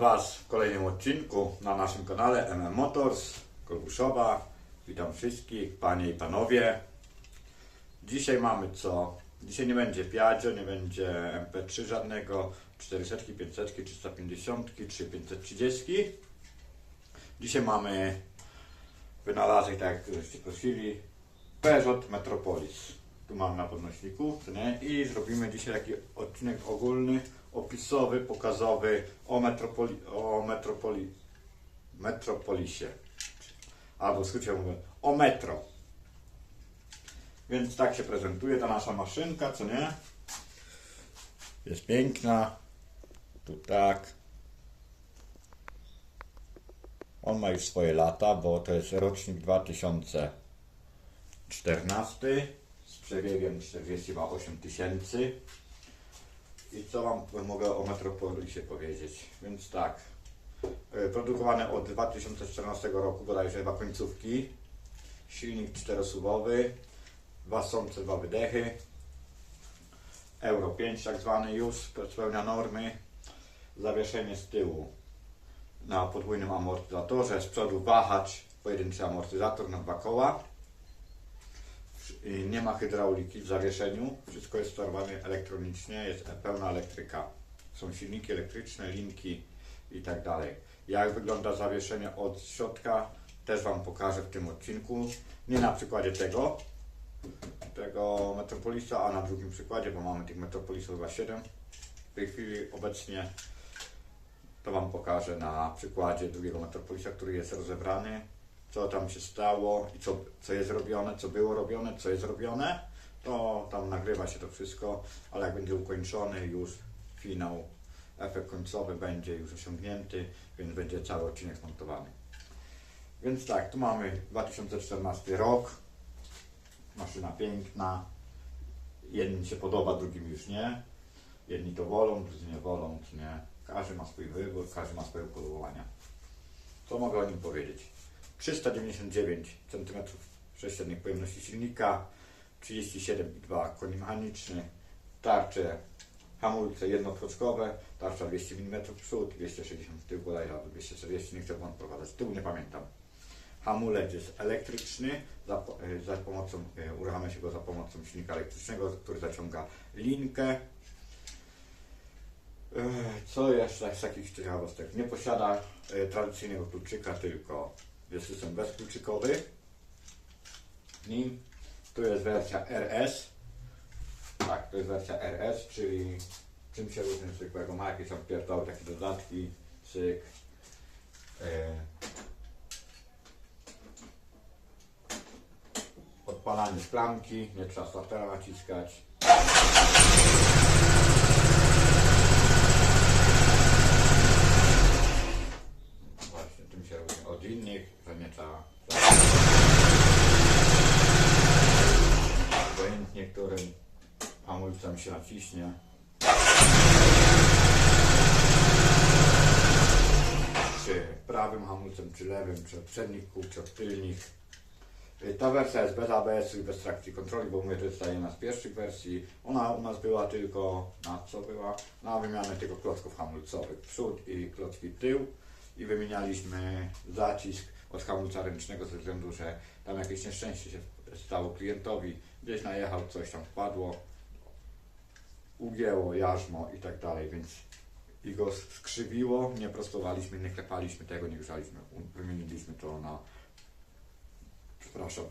Was w kolejnym odcinku na naszym kanale MM Motors Kolbuszowa. Witam wszystkich, Panie i Panowie. Dzisiaj mamy co? Dzisiaj nie będzie Piaggio, nie będzie MP3 żadnego, 400, 500, 350 czy 530. Dzisiaj mamy wynalazek, tak jak żeście prosili, Peugeot Metropolis. Tu mam na podnośniku, nie? I zrobimy dzisiaj taki odcinek ogólny, opisowy, pokazowy o Metropoli, o Metropoli, Metropolisie. Albo w skrócie mówię, o metro. Więc tak się prezentuje ta nasza maszynka, co nie? Jest piękna. Tu tak. On ma już swoje lata, bo to jest rocznik 2014 z przebiegiem 48 tysięcy. I co Wam mogę o Metropolisie powiedzieć? Więc tak, e, produkowane od 2014 roku, bodajże chyba końcówki. Silnik czterosuwowy, dwa sące, dwa wydechy. Euro 5 tak zwany już, spełnia normy. Zawieszenie z tyłu na podwójnym amortyzatorze, z przodu wahacz, pojedynczy amortyzator na dwa koła. I Nie ma hydrauliki w zawieszeniu, wszystko jest sterowane elektronicznie, jest pełna elektryka. Są silniki elektryczne, linki i tak dalej. Jak wygląda zawieszenie od środka, też Wam pokażę w tym odcinku. Nie na przykładzie tego, tego Metropolisa, a na drugim przykładzie, bo mamy tych Metropolisów chyba 7. W tej chwili obecnie to Wam pokażę na przykładzie drugiego Metropolisa, który jest rozebrany, co tam się stało i co, co jest robione, co było robione, co jest robione. To tam nagrywa się to wszystko, ale jak będzie ukończony już finał, efekt końcowy będzie już osiągnięty, więc będzie cały odcinek zmontowany. Więc tak, tu mamy 2014 rok, maszyna piękna, jednym się podoba, drugim już nie. Jedni to wolą, drudzy nie wolą, czy nie. Każdy ma swój wybór, każdy ma swoje upodobania. Co mogę o nim powiedzieć? 399 cm sześciennych pojemności silnika, 37,2 koni mechaniczny, tarcze, hamulce jednokroczkowe, tarcza 200 mm przód, 260 w tył, bodajże albo 240, nie chcę Wam prowadzać tyłu, nie pamiętam. Hamulec jest elektryczny, za, e, za pomocą, e, uruchamia się go za pomocą silnika elektrycznego, który zaciąga linkę. E, Co jeszcze z takich ciekawostek? Nie posiada tradycyjnego kluczyka, tylko jest system bezkluczykowy. W nim tu jest wersja RS. Tak, to jest wersja RS, czyli czym się różni zwykłego? Ma jakieś tam pierdoły, takie dodatki, cyk. E, odpalanie szklanki, nie trzeba startera naciskać. Właśnie, tym się różni od innych, trzeba obojętnie którym hamulcem się naciśnie. Czy prawym hamulcem, czy lewym, czy od przednich kół, czy od tylnych. Y, Ta wersja jest bez ABS i bez trakcji kontroli, bo mówię, to jest jedna z pierwszych wersji. Ona u nas była tylko, na co była? Na wymianę tylko klocków hamulcowych, przód i klocki tył. I wymienialiśmy zacisk od hamulca ręcznego ze względu, że tam jakieś nieszczęście się stało klientowi. Gdzieś najechał, coś tam wpadło, ugięło jarzmo i tak dalej, więc i go skrzywiło, nie prostowaliśmy, nie klepaliśmy tego, nie grzaliśmy, wymieniliśmy to na przepraszam,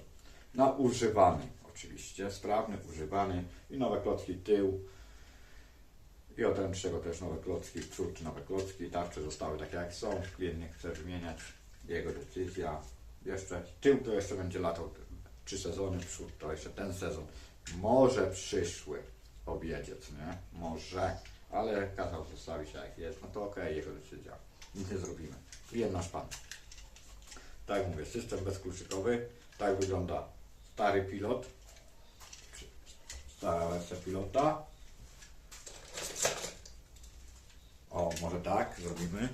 na używany oczywiście, sprawny, używany i nowe klocki tył. I od ręcznego też nowe klocki, czy nowe klocki, tarcze zostały takie jak są, klient nie chce wymieniać, jego decyzja, jeszcze tył to jeszcze będzie latał trzy sezony, przód to jeszcze ten sezon, może przyszły objedzie, co nie, może, ale kazał zostawić jak jest, no to okej, jego decyzja, nic nie zrobimy, klient nasz pan. Tak mówię, system bezkluczykowy. Tak wygląda stary pilot. Stara wersja pilota. O, może tak zrobimy.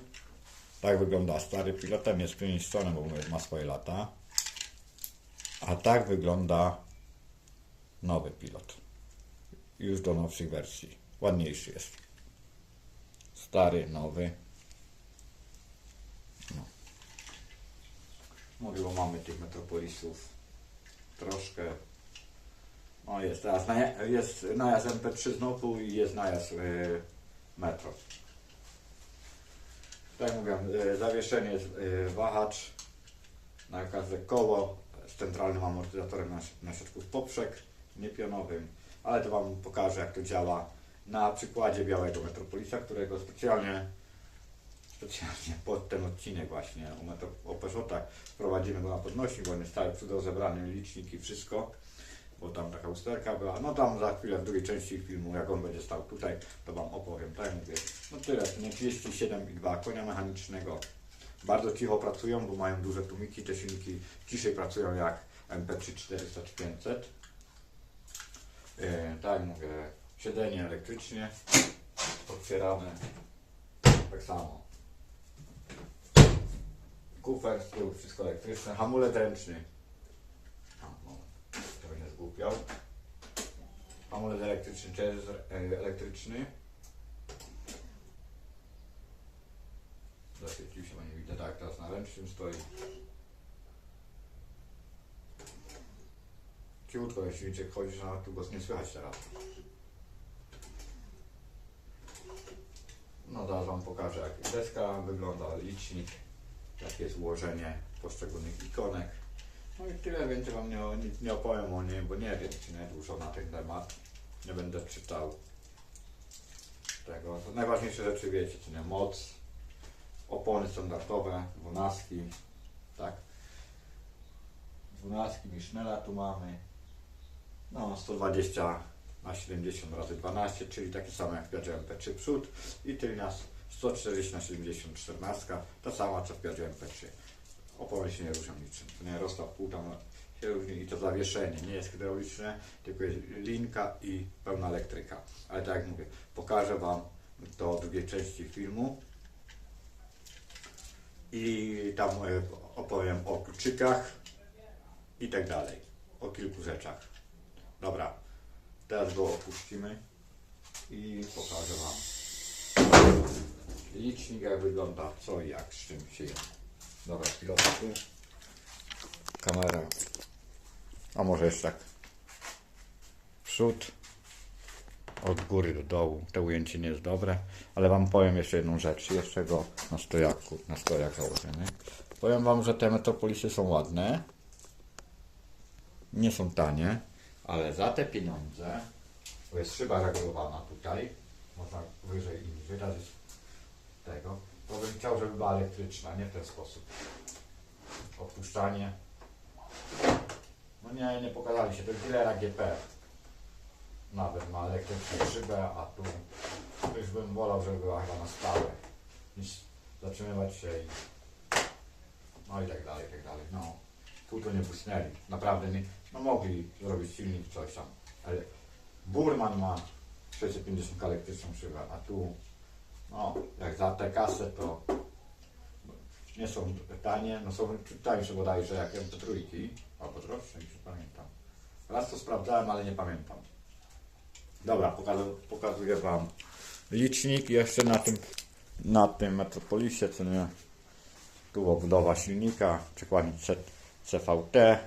Tak wygląda stary pilot. Ten jest pięściony, bo ma swoje lata. A tak wygląda nowy pilot. Już do nowszych wersji. Ładniejszy jest. stary, nowy. No. Mówię, bo mamy tych metropolisów troszkę. No jest teraz, jest najazd MP3 znowu i jest najazd yy, metro. Tak jak mówiłem, yy, zawieszenie yy, wahacz na każde koło z centralnym amortyzatorem na, na środku poprzek, niepionowym, ale to Wam pokażę jak to działa na przykładzie białego Metropolisa, którego specjalnie specjalnie pod ten odcinek właśnie o, metro, o Peugeotach wprowadzimy go na podnośnik, bo on jest cały przed zebrany licznik i wszystko, bo tam taka usterka była. No tam za chwilę w drugiej części filmu, jak on będzie stał tutaj, to Wam opowiem. Tak mówię, no tyle, nie 37,2 konia mechanicznego. Bardzo cicho pracują, bo mają duże tłumiki, te silniki ciszej pracują jak MP3 400 czy 500. Yy, tak mówię, siedzenie elektrycznie, otwierane, tak samo. Kufer tyłu, wszystko elektryczne, hamulec ręczny. A, moment, to nie zgłupiał. Hamulec elektryczny, też e, elektryczny. Zaświecił się, bo nie widzę, tak, teraz na ręcznym stoi. Ciutko, jeśli widzicie, chodzisz na tu, go nie słychać teraz. No zaraz Wam pokażę jak deska wygląda, licznik, jakie jest ułożenie poszczególnych ikonek. No i tyle, więcej Wam nie, nic nie opowiem o niej, bo nie wiem, nie dużo na ten temat. Nie będę czytał tego. To najważniejsze rzeczy wiecie, czy nie moc, opony standardowe, dwunastki, tak. Dwunastki Mischnella tu mamy. No 120 na 70 razy 12, czyli takie same jak w Piaggio MP3 przód i tylnia 140 na 70 14, ta sama co w Piaggio MP3. Opony się nie różnią niczym. To nie rozstaw pół tam się różni i to zawieszenie nie jest hydrauliczne, tylko jest linka i pełna elektryka. Ale tak jak mówię, pokażę Wam to drugiej części filmu i tam e, opowiem o kluczykach i tak dalej, o kilku rzeczach. Dobra, teraz go opuścimy i pokażę Wam licznik jak wygląda, co i jak, z czym się je. Dobra, tu. Kamera. A może jeszcze tak. Przód. Od góry do dołu. To ujęcie nie jest dobre, ale Wam powiem jeszcze jedną rzecz. Jeszcze go na stojaku, na stojak założymy. Powiem Wam, że te metropolisy są ładne. Nie są tanie, ale za te pieniądze, bo jest szyba regulowana tutaj, można wyżej i niżej, raz jest tego, to bym chciał, żeby była elektryczna, nie w ten sposób. Odpuszczanie. No nie, nie pokazali się, to jest Gilera GP. Nawet ma elektryczną szybę, a tu już bym wolał, żeby była chyba na stałe, niż zatrzymywać się i no i tak dalej, i tak dalej. No, tu to nie błysnęli. Naprawdę nie, no mogli zrobić silnik, coś tam. Ale Burman ma 650 elektryczną szybę, a tu, no, jak za tę kasę, to nie są tanie, no są tańsze bodajże jak MP3, albo droższe, już pamiętam. Raz to sprawdzałem, ale nie pamiętam. Dobra, pokażę, pokazuję Wam licznik jeszcze na tym, na tym Metropolisie, co nie, tu obudowa silnika, przekładnik CVT,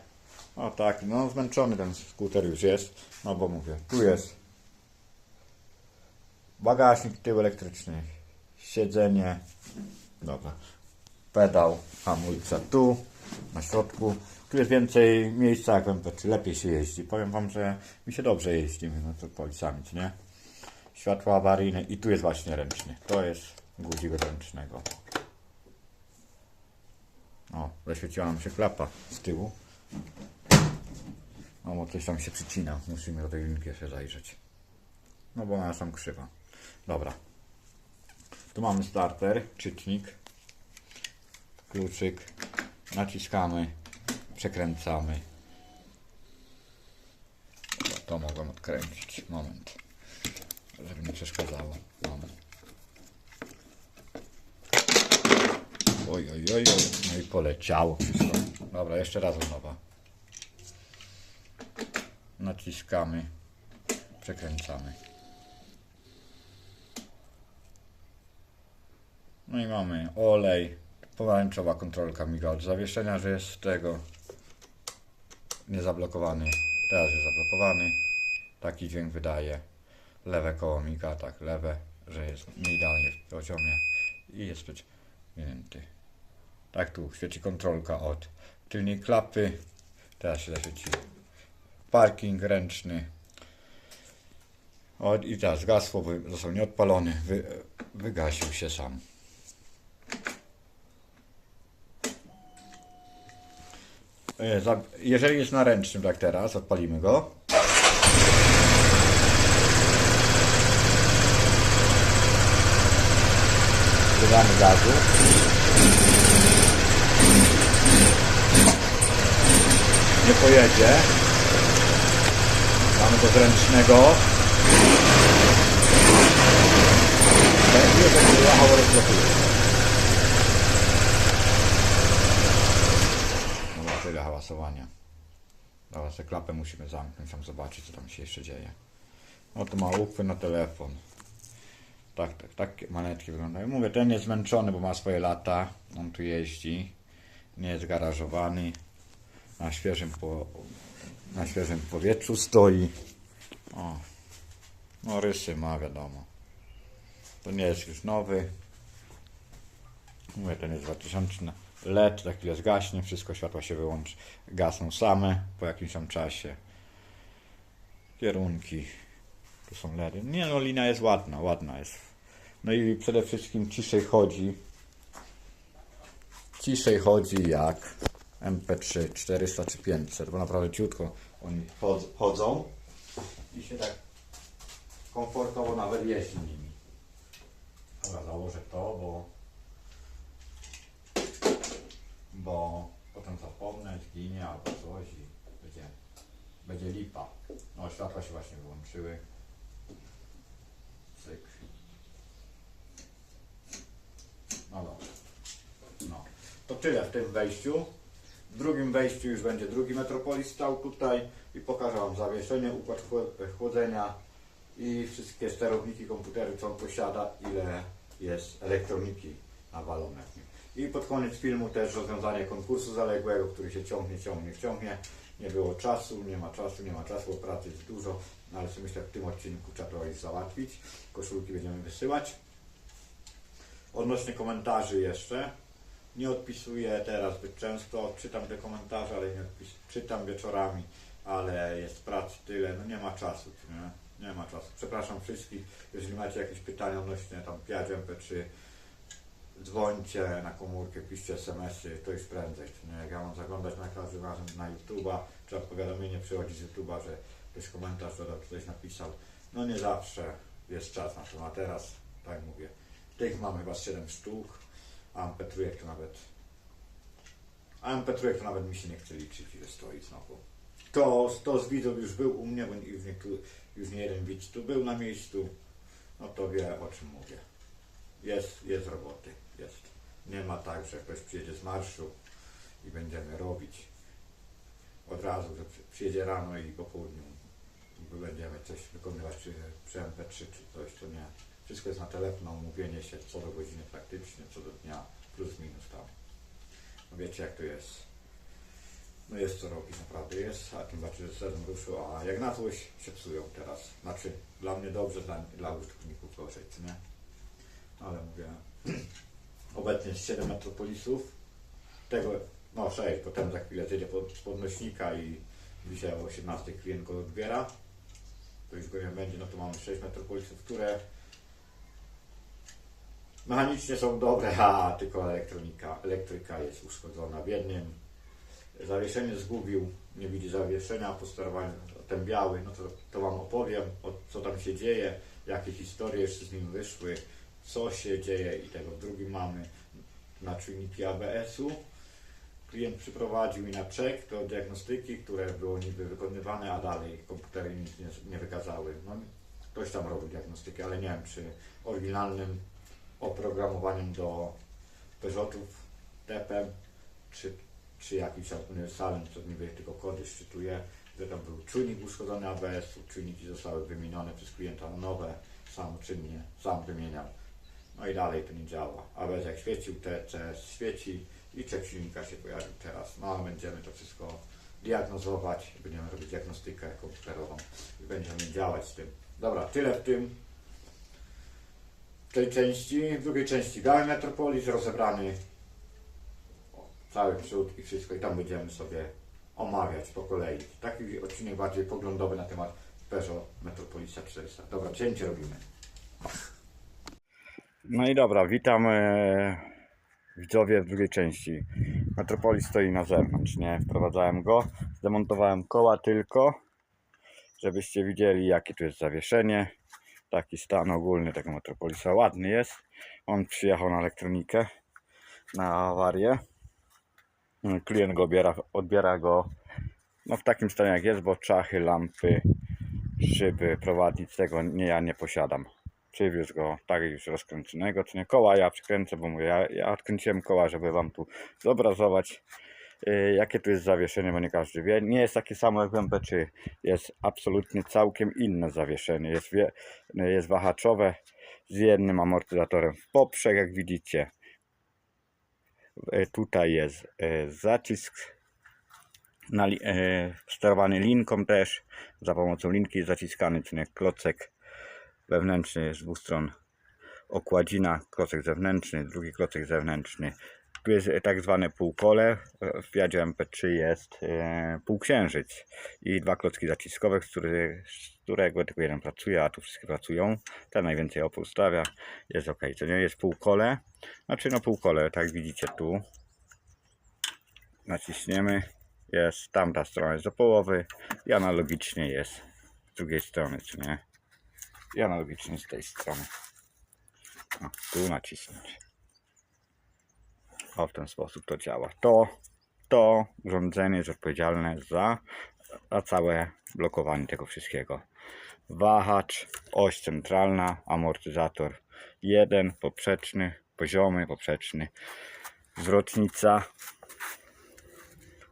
o tak, no zmęczony ten skuter już jest, no bo mówię, tu jest bagażnik tył elektryczny, siedzenie, dobra, pedał hamulca tu, na środku, tu jest więcej miejsca jak w MP3, lepiej się jeździ, powiem Wam, że mi się dobrze jeździ metropolisami, czy nie? Światła awaryjne i tu jest właśnie ręczny, to jest guzik ręcznego. O, zaświeciła nam się klapa z tyłu. O, bo coś tam się przycina. Musimy do tej linki jeszcze zajrzeć. No bo ona jest tam krzywa. Dobra. Tu mamy starter, czytnik, kluczyk. Naciskamy, przekręcamy. To mogłem odkręcić. Moment. Żeby nie przeszkadzało. Moment. Oj, oj, oj, oj. No i poleciało wszystko. Dobra, jeszcze raz nowa. Naciskamy. Przekręcamy. No i mamy olej, pomarańczowa kontrolka miga od zawieszenia, że jest z tego niezablokowany. Teraz jest zablokowany. Taki dźwięk wydaje. Lewe koło miga, tak, lewe, że jest nie idealnie w poziomie i jest przyciągnięty. Tak tu świeci kontrolka od tylnej klapy. Teraz się zaświeci parking ręczny. O, I teraz wy- został nieodpalony, wy, wygasił się sam. E, za- Jeżeli jest na ręcznym, tak teraz, odpalimy go. Dodamy gazu. Nie pojedzie. Mamy go z ręcznego. Będzie będzie jechało rozblokuje. Dobra, tyle hałasowania. Tę klapę musimy zamknąć, tam zobaczyć co tam się jeszcze dzieje. No to ma uchwyt na telefon. Tak, tak, tak manetki wyglądają. Mówię, ten jest zmęczony, bo ma swoje lata. On tu jeździ. Nie jest garażowany. Na świeżym, po, na świeżym powietrzu stoi. O. No rysy ma, wiadomo. To nie jest już nowy. Mówię, ten jest 2000 LED, za chwilę zgaśnie, wszystko światła się wyłączy, gasną same po jakimś tam czasie. Kierunki, tu są LEDy. Nie no, linia jest ładna, ładna jest. No i przede wszystkim ciszej chodzi. Ciszej chodzi jak MP3 400 czy 500, bo naprawdę ciutko oni chod- chodzą i się tak komfortowo nawet jeździ nimi. Dobra, założę to, bo bo potem zapomnę, zginie albo coś i będzie, będzie lipa. No światła się właśnie wyłączyły. Cyk. No dobra. No. To tyle w tym wejściu. W drugim wejściu już będzie drugi Metropolis stał tutaj i pokażę Wam zawieszenie, układ chło- chłodzenia i wszystkie sterowniki komputery, co on posiada, ile jest elektroniki nawalone w nim. I pod koniec filmu też rozwiązanie konkursu zaległego, który się ciągnie, ciągnie, ciągnie. Nie było czasu, nie ma czasu, nie ma czasu, bo pracy jest dużo, no ale myślę, w tym odcinku trzeba to załatwić. Koszulki będziemy wysyłać. Odnośnie komentarzy jeszcze. Nie odpisuję teraz zbyt często, czytam te komentarze, ale nie odpis, czytam wieczorami, ale jest pracy tyle, no nie ma czasu, nie? Nie ma czasu. Przepraszam wszystkich, jeżeli macie jakieś pytania odnośnie tam piać MP3, dzwońcie na komórkę, piszcie smsy, to już prędzej, nie? Jak ja mam zaglądać na każdym razem na YouTube'a, czy powiadomienie przychodzi z YouTube'a, że ktoś komentarz dodał, ktoś napisał, no nie zawsze jest czas na to, a teraz, tak mówię, tych mam chyba z 7 sztuk, a MP3 to nawet a MP3 to nawet mi się nie chce liczyć, ile stoi znowu. To, to z widzów już był u mnie, bo już, niektóry, już nie jeden widz tu był na miejscu, no to wie o czym mówię. Jest, jest roboty, jest. Nie ma tak, że ktoś przyjedzie z marszu i będziemy robić od razu, że przy- przyjedzie rano i po południu będziemy coś wykonywać przy, przy MP3 czy coś, to nie. Wszystko jest na telefon, umówienie się co do godziny praktycznie, co do dnia, plus minus tam. No wiecie jak to jest. No jest co robić, naprawdę jest, a tym bardziej, że sezon ruszył, a jak na coś się psują teraz. Znaczy, dla mnie dobrze, dla, dla użytkowników gorzej, czy nie? Ale mówię, obecnie jest 7 metropolisów, tego, no 6, potem za chwilę zjedzie pod, podnośnika i dzisiaj o 18 klient go odbiera, to już go nie będzie, no to mamy 6 metropolisów, które mechanicznie są dobre, a tylko elektronika, elektryka jest uszkodzona w jednym. Zawieszenie zgubił, nie widzi zawieszenia, po sterowaniu ten biały, no to, to Wam opowiem, o, co tam się dzieje, jakie historie jeszcze z nim wyszły, co się dzieje i tego. W drugim mamy na czujniki ABS-u. Klient przyprowadził mi na czek do diagnostyki, które było niby wykonywane, a dalej komputery nic nie, nie wykazały. No, ktoś tam robił diagnostykę, ale nie wiem, czy oryginalnym oprogramowaniem do Peugeotów TEPem, czy, czy jakimś uniwersalnym, co niby tylko kody szczytuje, że tam był czujnik uszkodzony ABS-u, czujniki zostały wymienione przez klienta nowe, samoczynnie, sam wymieniał. No i dalej to nie działa. ABS jak świecił, TCS świeci i czek silnika się pojawił teraz. No ale będziemy to wszystko diagnozować, będziemy robić diagnostykę komputerową i będziemy działać z tym. Dobra, tyle w tym w tej części. W drugiej części dalej Metropolis rozebrany cały przód i wszystko i tam będziemy sobie omawiać po kolei. Taki odcinek bardziej poglądowy na temat Peugeot Metropolisa 400. Dobra, cięcie robimy. No i dobra, witam e, widzowie w drugiej części. Metropolis stoi na zewnątrz, nie? Wprowadzałem go, zdemontowałem koła tylko, żebyście widzieli jakie tu jest zawieszenie. Taki stan ogólny tego Metropolisa ładny jest. On przyjechał na elektronikę, na awarię. Klient go odbiera, odbiera go no w takim stanie jak jest, bo czachy, lampy, szyby, prowadnic tego nie, ja nie posiadam. Przywiózł go tak już rozkręconego, czy nie koła ja przykręcę, bo mówię, ja, ja odkręciłem koła, żeby wam tu zobrazować y, jakie tu jest zawieszenie, bo nie każdy wie. Nie jest takie samo jak w MP3, jest absolutnie całkiem inne zawieszenie. Jest, wie, jest wahaczowe z jednym amortyzatorem w poprzek, jak widzicie. Y, Tutaj jest y, zacisk na, li- sterowany linką też. Za pomocą linki zaciskany, czyli klocek wewnętrzny z dwóch stron. Okładzina, klocek zewnętrzny, drugi klocek zewnętrzny. Tu jest e, tak zwane półkole. E, W Jadzie MP3 jest e, półksiężyc i dwa klocki zaciskowe, z, który, z którego tylko jeden pracuje, a tu wszystkie pracują. Ten najwięcej opór stawia. Jest ok. To nie jest półkole. Znaczy no półkole, tak widzicie tu. Naciśniemy jest tamta strona jest do połowy i analogicznie jest z drugiej strony, czy nie? I analogicznie z tej strony. O, tu nacisnąć. O, w ten sposób to działa. To, to urządzenie jest odpowiedzialne za, za całe blokowanie tego wszystkiego. Wahacz, oś centralna, amortyzator jeden, poprzeczny, poziomy, poprzeczny, zwrotnica,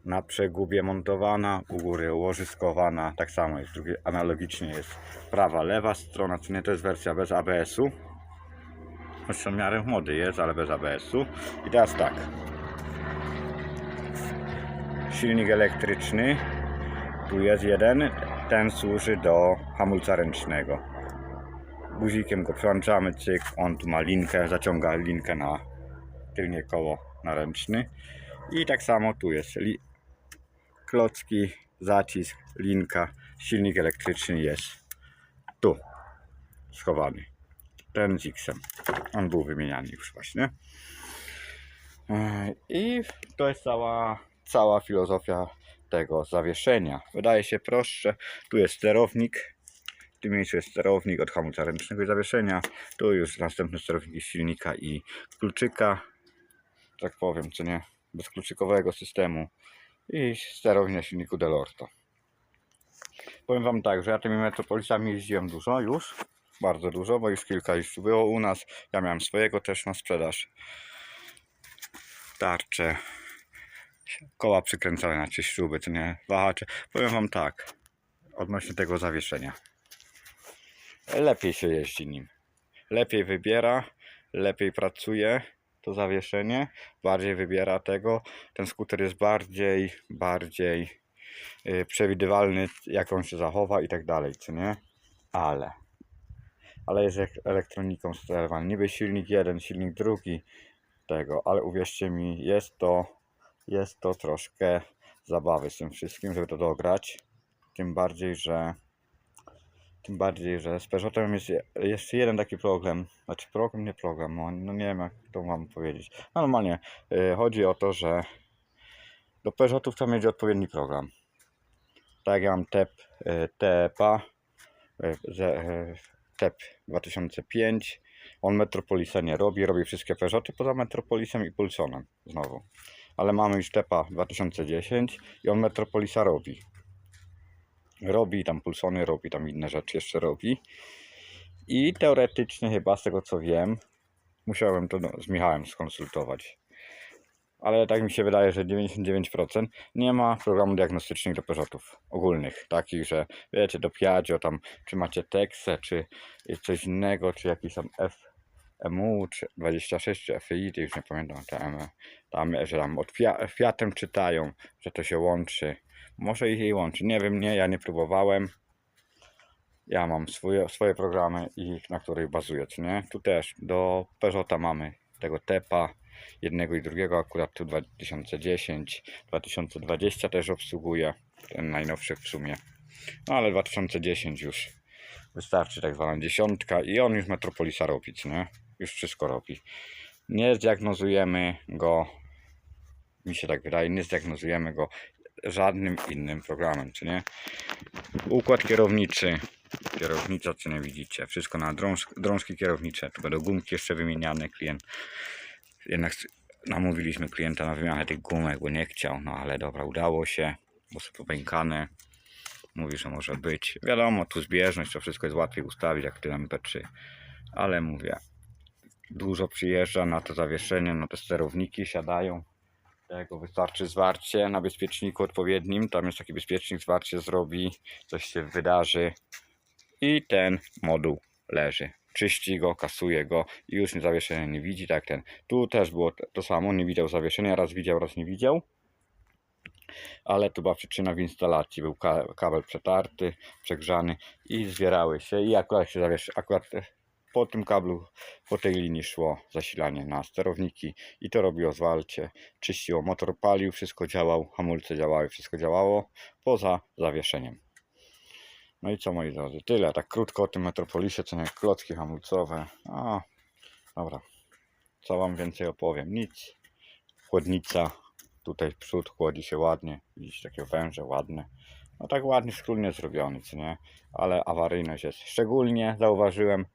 na przegubie montowana, u góry łożyskowana, tak samo jest analogicznie jest prawa, lewa strona, czy nie, to jest wersja bez ABS-u. W miarę młody jest, ale bez ABS-u. I teraz tak. Silnik elektryczny, tu jest jeden, ten służy do hamulca ręcznego. Guzikiem go przełączamy, cyk, on tu ma linkę, zaciąga linkę na tylnie koło na ręczny. I tak samo tu jest klocki, zacisk, linka, silnik elektryczny jest tu schowany. Ten z X-em. On był wymieniany już właśnie. Yy, I to jest cała, cała filozofia tego zawieszenia. Wydaje się prostsze. Tu jest sterownik. W tym miejscu jest sterownik od hamulca ręcznego i zawieszenia. Tu już następne sterowniki silnika i kluczyka. Tak powiem, co nie? Bezkluczykowego systemu i sterownik na silniku Delorto. Powiem Wam tak, że ja tymi Metropolisami jeździłem dużo już, bardzo dużo, bo już kilka już było u nas. Ja miałem swojego też na sprzedaż. Tarcze, koła przykręcane trzy śruby, to nie wahacze. Powiem Wam tak, odnośnie tego zawieszenia. Lepiej się jeździ nim. Lepiej wybiera, lepiej pracuje to zawieszenie, bardziej wybiera tego. Ten skuter jest bardziej, bardziej y, przewidywalny, jak on się zachowa i tak dalej, czy nie? Ale, ale jest elektroniką sterowany. Niby silnik jeden, silnik drugi tego, ale uwierzcie mi, jest to, jest to troszkę zabawy z tym wszystkim, żeby to dograć. Tym bardziej, że tym bardziej, że z Peugeotem jest je- jeszcze jeden taki problem. Znaczy problem, nie problem, no, no nie wiem jak to mam powiedzieć. No normalnie y, chodzi o to, że do Peugeotów trzeba mieć odpowiedni program. Tak ja mam TEP, y, TEPA, y, TEP 2005. On Metropolisa nie robi, robi wszystkie Peugeoty poza Metropolisem i Pulsonem znowu. Ale mamy już TEPA 2010 i on Metropolisa robi robi tam pulsony, robi tam inne rzeczy jeszcze robi. I teoretycznie chyba z tego co wiem, musiałem to no, z Michałem skonsultować. Ale tak mi się wydaje, że 99% nie ma programu diagnostycznych do Peugeotów ogólnych, takich, że wiecie, do Piaggio tam, czy macie Texę, czy coś innego, czy jakiś tam F, MU czy 26 czy FI, to już nie pamiętam, tam, tam, że tam od Fia- Fiatem czytają, że to się łączy. Może ich jej łączy, nie wiem, nie, ja nie próbowałem. Ja mam swoje, swoje programy, i na których bazuję, co nie? Tu też do Peugeota mamy tego TEPA, jednego i drugiego, akurat tu 2010, 2020 też obsługuje, ten najnowszy w sumie. No ale 2010 już wystarczy tak zwana dziesiątka i on już Metropolisa robi, nie? Już wszystko robi. Nie zdiagnozujemy go, mi się tak wydaje, nie zdiagnozujemy go żadnym innym programem, czy nie? Układ kierowniczy, kierownica, co nie widzicie, wszystko na drąż, drążki kierownicze, tu będą gumki jeszcze wymieniane, klient jednak namówiliśmy klienta na wymianę tych gumek, bo nie chciał, no ale dobra, udało się, bo są popękane, mówi, że może być, wiadomo, tu zbieżność, to wszystko jest łatwiej ustawić jak ty MP3, ale mówię, dużo przyjeżdża na to zawieszenie, na te sterowniki, siadają, tego wystarczy zwarcie na bezpieczniku odpowiednim, tam jest taki bezpiecznik, zwarcie zrobi, coś się wydarzy i ten moduł leży. Czyści go, kasuje go i już nie zawieszenia nie widzi, tak ten. Tu też było to- samo, nie widział zawieszenia, raz widział, raz nie widział. Ale to była przyczyna w instalacji, był ka- kabel przetarty, przegrzany i zwierały się i akurat się zawieszy, akurat po tym kablu, po tej linii szło zasilanie na sterowniki i to robiło zwalcie, czyściło, motor palił, wszystko działał, hamulce działały, wszystko działało, poza zawieszeniem. No i co moi drodzy, tyle, tak krótko o tym Metropolisie, co nie klocki hamulcowe. A, dobra, co wam więcej opowiem? Nic. Chłodnica, tutaj przód chłodzi się ładnie, widzicie takie węże ładne. No tak ładnie, schludnie zrobiony, co nie? Ale awaryjność jest. Szczególnie zauważyłem,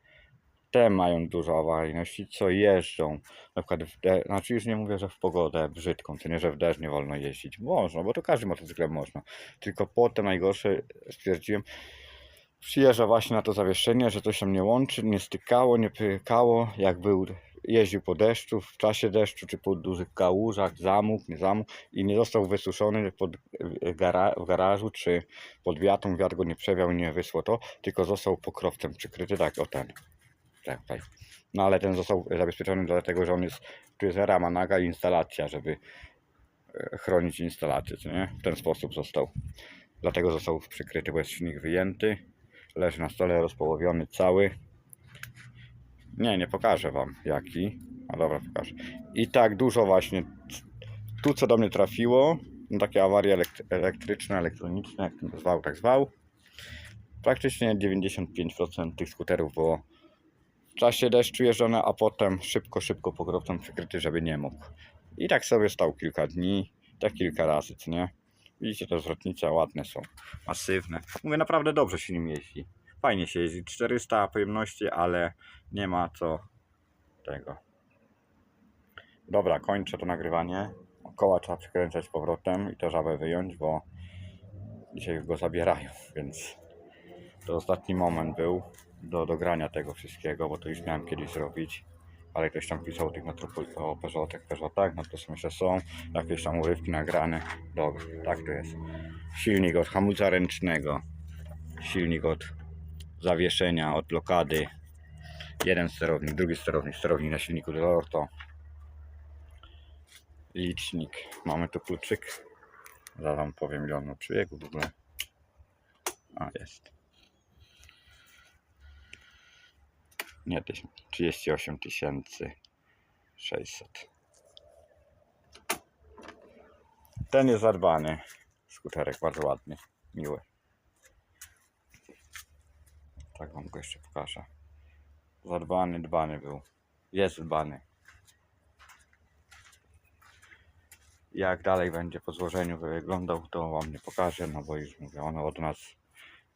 te mają dużo awaryjności, co jeżdżą. Na przykład, w de- znaczy już nie mówię, że w pogodę brzydką, to nie, że w deszcz nie wolno jeździć. Można, bo to każdym motocyklem można. Tylko potem najgorsze stwierdziłem, przyjeżdża właśnie na to zawieszenie, że to się nie łączy, nie stykało, nie pykało, jak był, jeździł po deszczu, w czasie deszczu, czy po dużych kałużach, zamógł, nie zamógł i nie został wysuszony pod, gara, w garażu, czy pod wiatą, wiatr go nie przewiał nie wysło to, tylko został pokrowcem przykryty, tak, o ten. Tak, tak. No ale ten został zabezpieczony dlatego, że on jest, tu jest rama naga instalacja, żeby e, chronić instalację, co nie? W ten sposób został. Dlatego został przykryty, bo jest silnik wyjęty. Leży na stole rozpołowiony cały. Nie, nie pokażę wam jaki. A dobra, pokażę. I tak dużo właśnie tu co do mnie trafiło, no takie awarie elekt- elektryczne, elektroniczne, jak zwał, tak zwał. Praktycznie 95% tych skuterów było w czasie deszczu jeżdżone, a potem szybko, szybko pokrowcem przykryty, żeby nie mógł. I tak sobie stał kilka dni, tak kilka razy, co nie? Widzicie, te zwrotnice ładne są, masywne. Mówię, naprawdę dobrze się nim jeździ. Fajnie się jeździ, 400 pojemności, ale nie ma co tego. Dobra, kończę to nagrywanie. Koła trzeba przykręcać powrotem i to żabę wyjąć, bo dzisiaj go zabierają, więc to ostatni moment był do dogrania tego wszystkiego, bo to już miałem kiedyś zrobić. Ale ktoś tam pisał o tych metropol- o Peugeotach, Peugeotach, no to są jeszcze są jakieś tam urywki nagrane. Dobra, tak to jest. Silnik od hamulca ręcznego, silnik od zawieszenia, od blokady. Jeden sterownik, drugi sterownik, sterownik na silniku Delorto. Licznik. Mamy tu kluczyk. Zaraz powiem ile on ma w ogóle. A, jest. Nie, tysiąc. 38 600. Ten jest zadbany. Skuterek bardzo ładny, miły. Tak wam go jeszcze pokażę. Zadbany, dbany był. Jest dbany. Jak dalej będzie po złożeniu wyglądał, to wam nie pokażę, no bo już mówię, ono od nas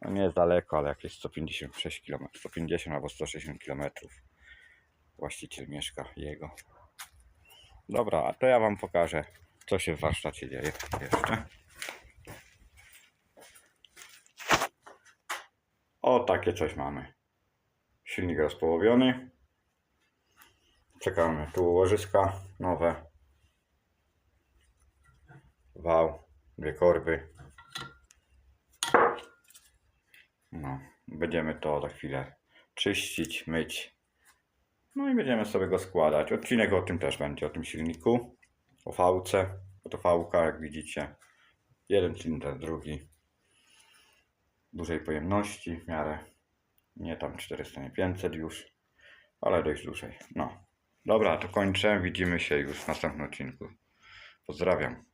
no nie jest daleko, ale jakieś 156 km, 150 albo 160 km. Właściciel mieszka jego. Dobra, a to ja wam pokażę, co się w warsztacie dzieje jeszcze. O, takie coś mamy. Silnik rozpołowiony. Czekamy tu łożyska nowe. Wał, dwie korby. No, będziemy to za chwilę czyścić, myć No i będziemy sobie go składać. Odcinek o tym też będzie, o tym silniku, o fałce, to fałka, jak widzicie. Jeden cylinder, drugi. Dużej pojemności w miarę. Nie tam 400, nie 500 już, ale dość dużej. No. Dobra, to kończę. Widzimy się już w następnym odcinku. Pozdrawiam.